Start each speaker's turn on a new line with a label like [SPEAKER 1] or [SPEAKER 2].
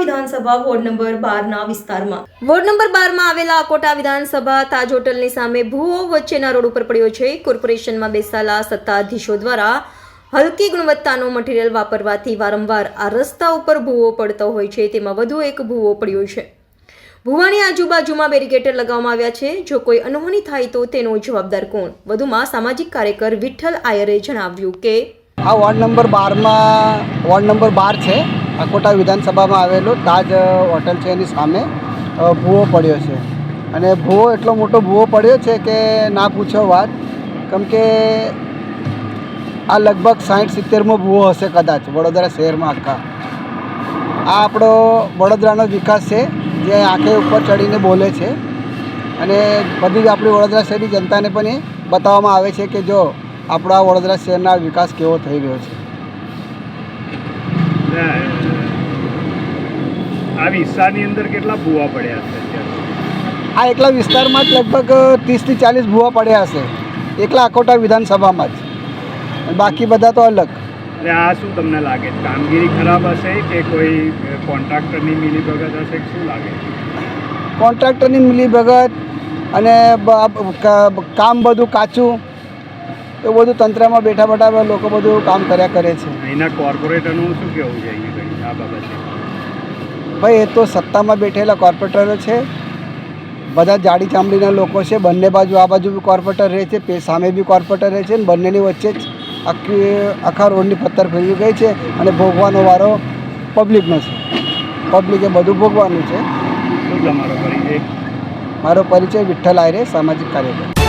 [SPEAKER 1] વિધાનસભા ward number બારના વિસ્તારમાં. વોર્ડ નંબર બારમાં આવેલા અકોટા વિધાનસભા તાજ હોટલની સામે ભૂઓ વચ્ચેના રોડ ઉપર પડ્યો છે. કોર્પોરેશનમાં બેસાલા સત્તાધીશો દ્વારા હલકી ગુણવત્તાનો મટીરીયલ વાપરવાથી વારંવાર આ રસ્તા ઉપર ભૂવો પડતો હોય છે. તેમાં વધુ એક ભૂવો પડ્યો છે. ભુવાની આજુબાજુમાં બેરિકેટર લગાવવામાં આવ્યા છે. જો કોઈ અનહોની થાય તો તેનો જવાબદાર કોણ? વધુમાં સામાજિક કાર્યકર વિઠ્ઠલ આયરે જણાવ્યું કે
[SPEAKER 2] આ વોર્ડ નંબર બારમાં વોર્ડ નંબર બાર છે. અકોટા વિધાનસભામાં આવેલું તાજ હોટલ છે એની સામે ભૂવો પડ્યો છે. અને ભૂવો એટલો મોટો ભૂવો પડ્યો છે કે ના પૂછો વાત. કેમ કે આ લગભગ સાઠ સિત્તેરમો ભૂવો હશે કદાચ, વડોદરા શહેરમાં આખા. આ આપણો વડોદરાનો વિકાસ છે, જે આંખે ઉપર ચડીને બોલે છે. અને બધી જ આપણી વડોદરા શહેરની જનતાને પણ એ બતાવવામાં આવે છે કે જો, આપણા વડોદરા શહેરના વિકાસ કેવો થઈ રહ્યો છે.
[SPEAKER 3] આ વિસ્તારની અંદર કેટલા ભૂવા પડ્યા છે
[SPEAKER 2] આ એકલા વિસ્તારમાં જ લગભગ ત્રીસથી ચાલીસ ભૂવા પડ્યા હશે. એકલા અકોટા વિધાનસભામાં જ. બાકી બધા તો અલગ.
[SPEAKER 3] એટલે આ શું તમને લાગે? કામગીરી ખરાબ હશે કે કોઈ કોન્ટ્રાક્ટરની મિલીભગત હશે શું લાગે? કોન્ટ્રાક્ટરની
[SPEAKER 2] કોન્ટ્રાક્ટરની મિલીભગત અને કામ બધું કાચું એવું બધું તંત્રમાં બેઠા બેઠા લોકો બધું કામ કર્યા કરે છે.
[SPEAKER 3] અહીંના કોર્પોરેટરનું શું કહેવું છે? આ બાબતે?
[SPEAKER 2] ભાઈ એ તો સત્તામાં બેઠેલા કોર્પોરેટરો છે. બધા જાડી ચામડીના લોકો છે. બંને બાજુ આ બાજુ બી કોર્પોરેટર રહે છે. પે સામે બી કોર્પોરેટર રહે છે અને બંનેની વચ્ચે જ આખી આખા રોડની પથ્થર ફેરવી ગઈ છે અને ભોગવાનો વારો પબ્લિકનો છે. પબ્લિકે બધું ભોગવાનું છે. મારો પરિચય વિઠ્ઠલ આયરે સામાજિક કાર્યકર.